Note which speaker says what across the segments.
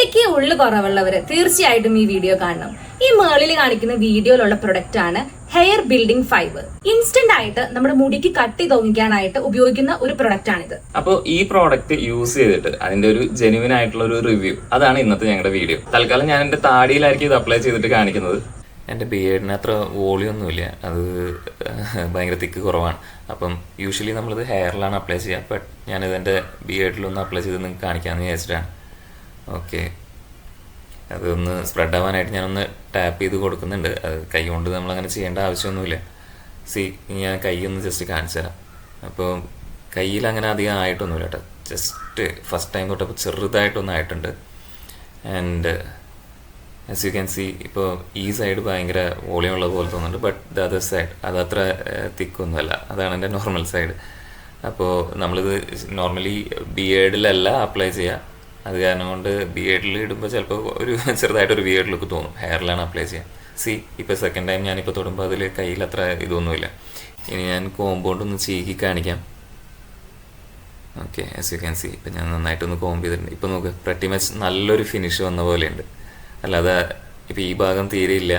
Speaker 1: മുടിക്ക് ഉള്ളു കുറവുള്ളവര് തീർച്ചയായിട്ടും ഈ വീഡിയോ കാണണം. ഈ മേളിൽ കാണിക്കുന്ന വീഡിയോയിലുള്ള പ്രൊഡക്റ്റ് ആണ് ഹെയർ ബിൽഡിംഗ് ഫൈബർ ഇൻസ്റ്റന്റ് ആയിട്ട് നമ്മുടെ മുടിക്ക് കട്ടി തോന്നിക്കാനായിട്ട് ഉപയോഗിക്കുന്ന ഒരു പ്രൊഡക്റ്റ് ആണിത്.
Speaker 2: അപ്പോൾ ഈ പ്രോഡക്റ്റ് യൂസ് ചെയ്തിട്ട് അതിന്റെ ഒരു ജെനുവിൻ ആയിട്ടുള്ള ഒരു റിവ്യൂ അതാണ് ഇന്നത്തെ ഞങ്ങളുടെ വീഡിയോ തൽക്കാലം ഞാൻ എന്റെ താടിയിലായിരിക്കും ഇത് അപ്ലൈ ചെയ്തിട്ട് കാണിക്കുന്നത്.
Speaker 3: എന്റെ ബിയേഡിന് അത്ര വോളിയൊന്നുമില്ല അത് ഭയങ്കര തിക്ക് കുറവാണ്. അപ്പം യൂഷ്വലി നമ്മളിത് ഹെയറിലാണ് അപ്ലൈ ചെയ്യുക ബട്ട് ഞാനിത് എന്റെ ബിയേഡിലൊന്ന് അപ്ലൈ ചെയ്ത് നിങ്ങൾക്ക് കാണിക്കാമെന്ന് വിചാരിച്ചിട്ടാണ്. ഓക്കെ. അതൊന്ന് സ്പ്രെഡ് ആവാനായിട്ട് ഞാനൊന്ന് ടാപ്പ് ചെയ്ത് കൊടുക്കുന്നുണ്ട്. അത് കൈ കൊണ്ട് നമ്മളങ്ങനെ ചെയ്യേണ്ട ആവശ്യമൊന്നുമില്ല. സി ഞാൻ കൈ ഒന്ന് ജസ്റ്റ് കാണിച്ചു തരാം. അപ്പോൾ കയ്യിൽ അങ്ങനെ അധികം ആയിട്ടൊന്നുമില്ല കേട്ടോ. ജസ്റ്റ് ഫസ്റ്റ് ടൈം തൊട്ടപ്പോൾ ചെറുതായിട്ടൊന്നും ആയിട്ടുണ്ട്. And as you can see ഇപ്പോൾ ഈ സൈഡ് ഭയങ്കര വോളിയം ഉള്ള പോലെ തോന്നുന്നുണ്ട്. ബട്ട് ദ അതർ സൈഡ് അതത്ര തിക്കൊന്നുമല്ല. അതാണ് എന്റെ നോർമൽ സൈഡ് അപ്പോൾ നമ്മളിത് നോർമലി ബി എഡിലല്ല അപ്ലൈ ചെയ്യുക അത് കാരണം കൊണ്ട് ബി എഡിൽ ഇടുമ്പോൾ ചിലപ്പോൾ ഒരു ചെറുതായിട്ടൊരു ബി എഡ് ലുക്ക് തോന്നും. ഹെയറിലാണ് അപ്ലൈ ചെയ്യാൻ സി ഇപ്പോൾ സെക്കൻഡ് ടൈം ഞാനിപ്പോൾ തൊടുമ്പോൾ അതിൽ കയ്യിൽ അത്ര ഇതൊന്നുമില്ല ഇനി ഞാൻ കോമ്പൗണ്ട് ഒന്ന് ചീകി കാണിക്കാം. Okay as you can see ഇപ്പം ഞാൻ നന്നായിട്ടൊന്ന് കോമ്പ് ചെയ്തിട്ടുണ്ട്. ഇപ്പം നോക്ക് പ്രട്ടി മച്ച് നല്ലൊരു ഫിനിഷ് വന്ന പോലെയുണ്ട്. അല്ലാതെ ഇപ്പം ഈ ഭാഗം തീരെ ഇല്ല.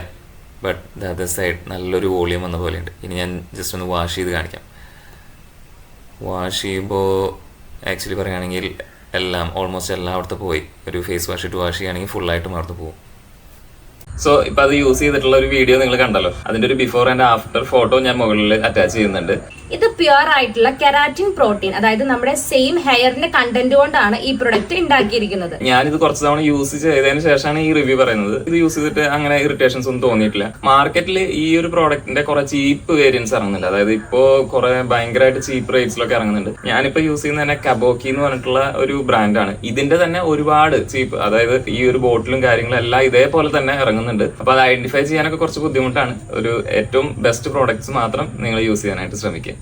Speaker 3: ബട്ട് ദ അതർ സൈഡ് നല്ലൊരു വോളിയം വന്ന പോലെയുണ്ട്. ഇനി ഞാൻ ജസ്റ്റ് ഒന്ന് വാഷ് ചെയ്ത് കാണിക്കാം. വാഷ് ചെയ്യുമ്പോൾ ആക്ച്വലി പറയുകയാണെങ്കിൽ എല്ലാം ഓൾമോസ്റ്റ് എല്ലാം അവിടുത്തെ പോയി. ഒരു ഫേസ് വാഷ് ഇട്ട് വാഷ് ചെയ്യുകയാണെങ്കിൽ ഫുള്ളായിട്ടും അവിടുത്തെ പോകും.
Speaker 2: സോ ഇപ്പൊ അത് യൂസ് ചെയ്തിട്ടുള്ള ഒരു വീഡിയോ നിങ്ങൾ കണ്ടല്ലോ. അതിന്റെ ഒരു ബിഫോർ ആൻഡ് ആഫ്റ്റർ ഫോട്ടോ ഞാൻ മുകളിൽ അറ്റാച്ച് ചെയ്യുന്നുണ്ട്.
Speaker 1: ഇത് പ്യുവർ ആയിട്ടുള്ള കെരാറ്റിൻ പ്രോട്ടീൻ അതായത് നമ്മുടെ സെയിം ഹെയറിന്റെ കണ്ടന്റ് കൊണ്ടാണ് ഈ പ്രൊഡക്റ്റ് ഉണ്ടാക്കിയിരിക്കുന്നത്
Speaker 2: ഞാനിത് കുറച്ച് തവണ യൂസ് ചെയ്തതിന് ശേഷമാണ് ഈ റിവ്യൂ പറയുന്നത്. ഇത് യൂസ് ചെയ്തിട്ട് അങ്ങനെ ഇറിറ്റേഷൻസ് ഒന്നും തോന്നിയിട്ടില്ല. മാർക്കറ്റിൽ ഈ ഒരു പ്രോഡക്റ്റിന്റെ കുറെ ചീപ്പ് വേരിയൻസ് ഇറങ്ങുന്നില്ല അതായത് ഇപ്പോ കുറെ ഭയങ്കരമായിട്ട് ചീപ്പ് റേറ്റ്സിലൊക്കെ ഇറങ്ങുന്നുണ്ട്. ഞാനിപ്പോ യൂസ് ചെയ്യുന്ന തന്നെ കബോക്കി എന്ന് പറഞ്ഞിട്ടുള്ള ഒരു ബ്രാൻഡാണ് ഇതിന്റെ തന്നെ ഒരുപാട് ചീപ്പ് അതായത് ഈ ഒരു ബോട്ടിലും കാര്യങ്ങളും എല്ലാം ഇതേപോലെ തന്നെ ഇറങ്ങുന്നുണ്ട്. അപ്പൊ അത് ഐഡന്റിഫൈ ചെയ്യാനൊക്കെ കുറച്ച് ബുദ്ധിമുട്ടാണ്. ഒരു ഏറ്റവും ബെസ്റ്റ് പ്രോഡക്ട്സ് മാത്രം നിങ്ങൾ യൂസ് ചെയ്യാനായിട്ട് ശ്രമിക്കുക.